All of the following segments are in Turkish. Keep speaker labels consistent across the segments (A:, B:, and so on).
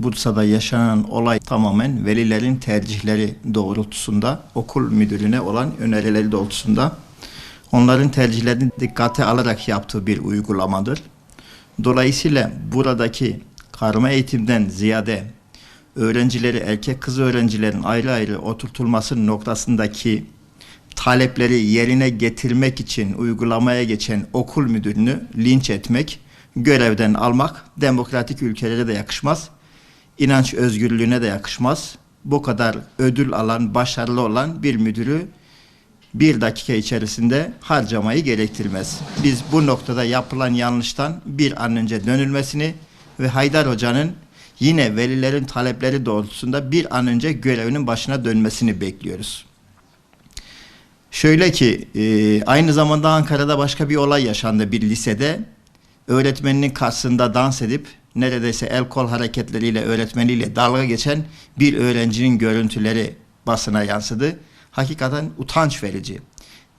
A: Bursa'da yaşanan olay tamamen velilerin tercihleri doğrultusunda, okul müdürüne olan önerileri doğrultusunda onların tercihlerini dikkate alarak yaptığı bir uygulamadır. Dolayısıyla buradaki karma eğitimden ziyade öğrencileri, erkek kız öğrencilerin ayrı ayrı oturtulması noktasındaki talepleri yerine getirmek için uygulamaya geçen okul müdürünü linç etmek, görevden almak demokratik ülkelere de yakışmaz. İnanç özgürlüğüne de yakışmaz. Bu kadar ödül alan, başarılı olan bir müdürü bir dakika içerisinde harcamayı gerektirmez. Biz bu noktada yapılan yanlıştan bir an önce dönülmesini ve Haydar Hoca'nın yine velilerin talepleri doğrultusunda bir an önce görevinin başına dönmesini bekliyoruz. Şöyle ki e, aynı zamanda Ankara'da başka bir olay yaşandı bir lisede. Öğretmeninin karşısında dans edip neredeyse el kol hareketleriyle öğretmeniyle dalga geçen bir öğrencinin görüntüleri basına yansıdı. Hakikaten utanç verici.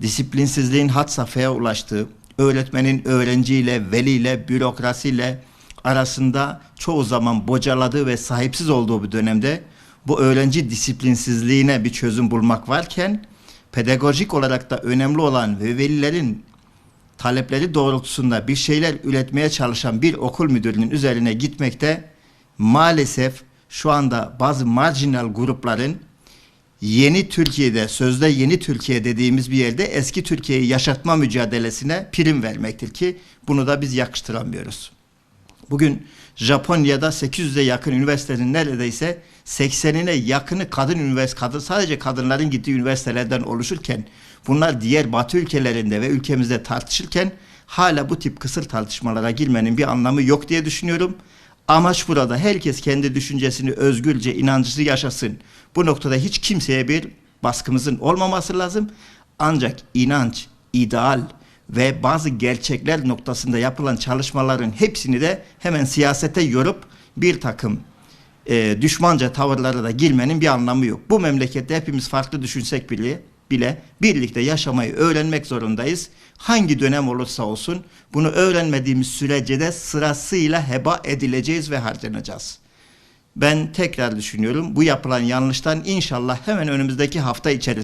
A: Disiplinsizliğin had safhaya ulaştığı, öğretmenin öğrenciyle, veliyle, bürokrasiyle arasında çoğu zaman bocaladığı ve sahipsiz olduğu bir dönemde bu öğrenci disiplinsizliğine bir çözüm bulmak varken pedagojik olarak da önemli olan ve velilerin talepleri doğrultusunda bir şeyler üretmeye çalışan bir okul müdürünün üzerine gitmekte maalesef şu anda bazı marjinal grupların yeni Türkiye'de sözde yeni Türkiye dediğimiz bir yerde eski Türkiye'yi yaşatma mücadelesine prim vermektir ki bunu da biz yakıştıramıyoruz. Bugün Japonya'da 800'e yakın üniversitenin neredeyse 80'ine yakını kadın üniversite, kadın sadece kadınların gittiği üniversitelerden oluşurken bunlar diğer Batı ülkelerinde ve ülkemizde tartışırken hala bu tip kısır tartışmalara girmenin bir anlamı yok diye düşünüyorum. Amaç burada herkes kendi düşüncesini özgürce, inancısı yaşasın. Bu noktada hiç kimseye bir baskımızın olmaması lazım. Ancak inanç, ideal, ve bazı gerçekler noktasında yapılan çalışmaların hepsini de hemen siyasete yorup bir takım e, düşmanca tavırlara da girmenin bir anlamı yok. Bu memlekette hepimiz farklı düşünsek bile bile birlikte yaşamayı öğrenmek zorundayız. Hangi dönem olursa olsun bunu öğrenmediğimiz sürece de sırasıyla heba edileceğiz ve harcanacağız. Ben tekrar düşünüyorum bu yapılan yanlıştan inşallah hemen önümüzdeki hafta içerisinde